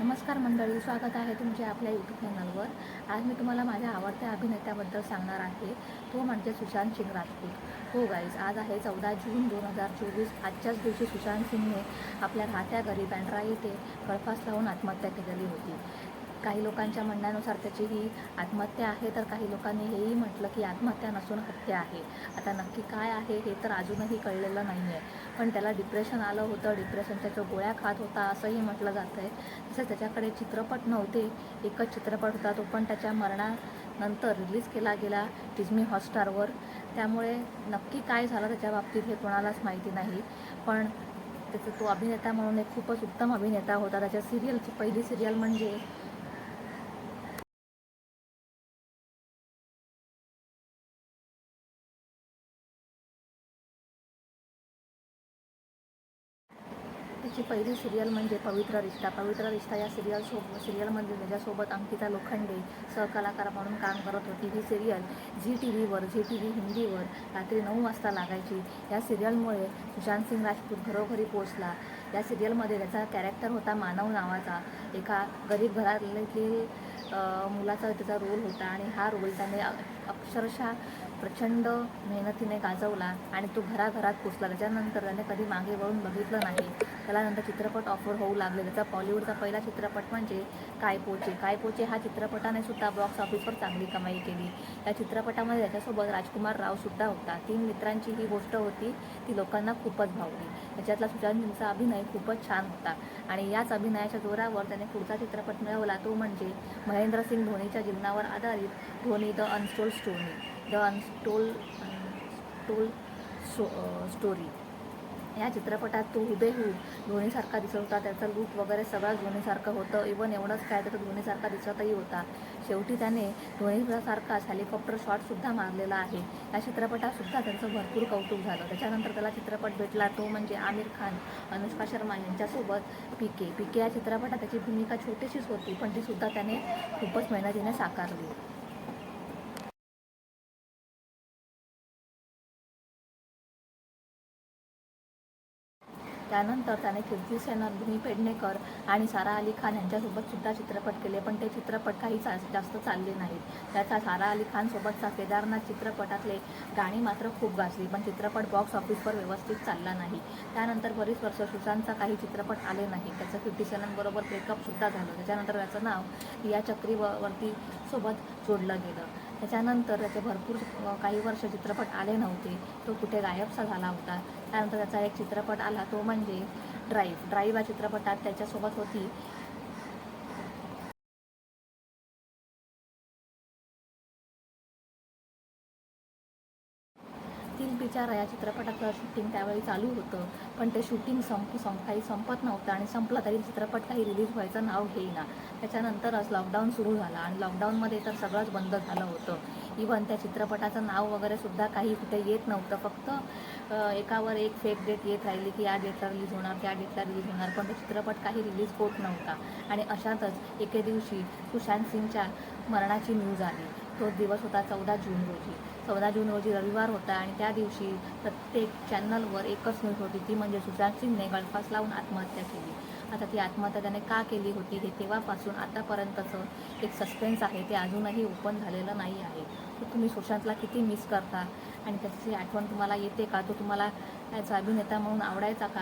नमस्कार मंडळी स्वागत आहे तुमचे आपल्या यूट्यूब चॅनलवर आज मी तुम्हाला माझ्या आवडत्या अभिनेत्याबद्दल सांगणार आहे. तो म्हणजे सुशांत सिंग राजपूत. हो गाईज आज आहे चौदा जून दोन हजार चोवीस. आजच्याच दिवशी सुशांत सिंगने आपल्या राहत्या घरी बँड्रा येथे गळफास लावून आत्महत्या केलेली होती. काही लोकांच्या म्हणण्यानुसार त्याची ही आत्महत्या आहे तर काही लोकांनी हेही म्हटलं की आत्महत्या नसून हत्या आहे. आता नक्की काय आहे हे तर अजूनही कळलेलं नाही आहे पण त्याला डिप्रेशन आलं होतं डिप्रेशनच्या तो गोळ्या खात होता असंही म्हटलं जातं आहे तसंच त्याच्याकडे चित्रपट नव्हते एकच चित्रपट होता तो पण त्याच्या मरणानंतर रिलीज केला गेला डिझमी हॉटस्टारवर त्यामुळे नक्की काय झालं त्याच्या बाबतीत हे कोणालाच माहिती नाही. पण त्याचा तो अभिनेता म्हणून एक खूपच उत्तम अभिनेता होता. त्याच्या सिरियलची पहिली सिरियल म्हणजे त्यांची पहिली सिरियल म्हणजे पवित्र रिश्ता. पवित्र रिश्ता या सिरियल सो सिरियलमध्ये त्याच्यासोबत अंकिता लोखंडे सहकलाकार म्हणून काम करत होती. ही सिरियल झी टी व्हीवर झी टी व्ही हिंदीवर रात्री नऊ वाजता लागायची. या सिरियलमुळे सुशांत सिंग राजपूत घरोघरी पोचला या सिरियलमध्ये त्याचा कॅरेक्टर होता मानव नावाचा. एका गरीब घरातील मुलाचा त्याचा रोल होता आणि हा रोल त्याने अक्षरशः प्रचंड मेहनतीने गाजवला आणि तो घराघरात पोचला त्याच्यानंतर त्याने कधी मागे वळून बघितलं नाही. त्याला नंतर चित्रपट ऑफर होऊ लागले. त्याचा बॉलिवूडचा पहिला चित्रपट म्हणजे काय पोचे? काय पोचे? हा चित्रपटाने सुद्धा बॉक्स ऑफिसवर चांगली कमाई केली. या चित्रपटामध्ये त्याच्यासोबत राजकुमार राव सुद्धा होता. तीन मित्रांची ही गोष्ट होती ती लोकांना खूपच भावली. त्याच्यातला सुशांत अभिनय खूपच छान होता. आणि याच अभिनयाच्या जोरावर त्याने पुढचा चित्रपट मिळवला तो म्हणजे महेंद्रसिंग धोनीच्या जीवनावर आधारित Dhoni the untold story. The untold untold sto story. या चित्रपटात तो हुबेहूब धोनीसारखा दिसत होता. त्याचा लूक वगैरे सगळं धोनीसारखं होतं. इवन एवढंच काय तर धोनीसारखा दिसतही होता. शेवटी त्याने धोनीसारखाच हेलिकॉप्टर शॉटसुद्धा मारलेला आहे. या चित्रपटातसुद्धा त्यांचं भरपूर कौतुक झालं. त्याच्यानंतर त्याला चित्रपट भेटला. तो म्हणजे आमिर खान अनुष्का शर्मा यांच्यासोबत पी के पी के या चित्रपटात त्याची भूमिका छोटीशीच होती पण तीसुद्धा त्याने खूपच मेहनतीने साकारली. त्यानंतर त्याने कीर्ती सेनर भूमी पेडणेकर आणि सारा अली खान यांच्यासोबत सुद्धा चित्रपट केले पण ते चित्रपट काही चा जास्त चालले नाहीत. त्याचा सारा अली खानसोबतचा केदारनाथ चित्रपटातले गाणी मात्र खूप गाजली पण चित्रपट बॉक्स ऑफिसवर व्यवस्थित चालला नाही. त्यानंतर बरीच वर्ष सुशांतचा काही चित्रपट आले नाही त्याचं कीर्ती सेननबरोबर ब्रेकअपसुद्धा झालं. त्याच्यानंतर त्याचं नाव रिया चक्री व सोबत जोडलं गेलं. त्याच्यानंतर त्याचे भरपूर काही वर्ष चित्रपट आले नव्हते. तो कुठे गायबसा झाला होता. त्यानंतर त्याचा एक चित्रपट आला तो म्हणजे ड्राईव्ह ड्राईव्ह या चित्रपटात त्याच्यासोबत होती. तीन बिचारा या चित्रपटाचं शूटिंग त्यावेळी चालू होतं. पण ते शूटिंग संप संप काही संपत नव्हतं आणि संपलं तरी चित्रपट काही रिलीज व्हायचं नाव घेईना. त्याच्यानंतरच लॉकडाऊन सुरू झाला आणि लॉकडाऊनमध्ये तर सगळंच बंद झालं होतं. इवन त्या चित्रपटाचं नाव वगैरे सुद्धा काही कुठे येत नव्हतं. फक्त एकावर एक फेक डेट येत राहिली की या डेटला रिलीज होणार त्या डेटला रिलीज होणार. पण तो चित्रपट काही रिलीज होत नव्हता. आणि अशातच एके दिवशी सुशांत सिंगच्या मरणाची न्यूज आली. तो दिवस होता चौदा जून रोजी. चौदा जून रोजी रविवार होता आणि त्या दिवशी प्रत्येक चॅनलवर एकच न्यूज होती. ती म्हणजे सुशांत सिंगने गळफास लावून आत्महत्या केली. आता ती आत्महत्या त्याने का केली होती हे तेव्हापासून आतापर्यंतचं एक सस्पेन्स आहे. ते अजूनही ओपन झालेलं नाही आहे. तर तुम्ही सुशांतला किती मिस करता? आणि त्याची आठवण तुम्हाला येते का? तो तुम्हाला त्याचा अभिनेता म्हणून आवडायचा का?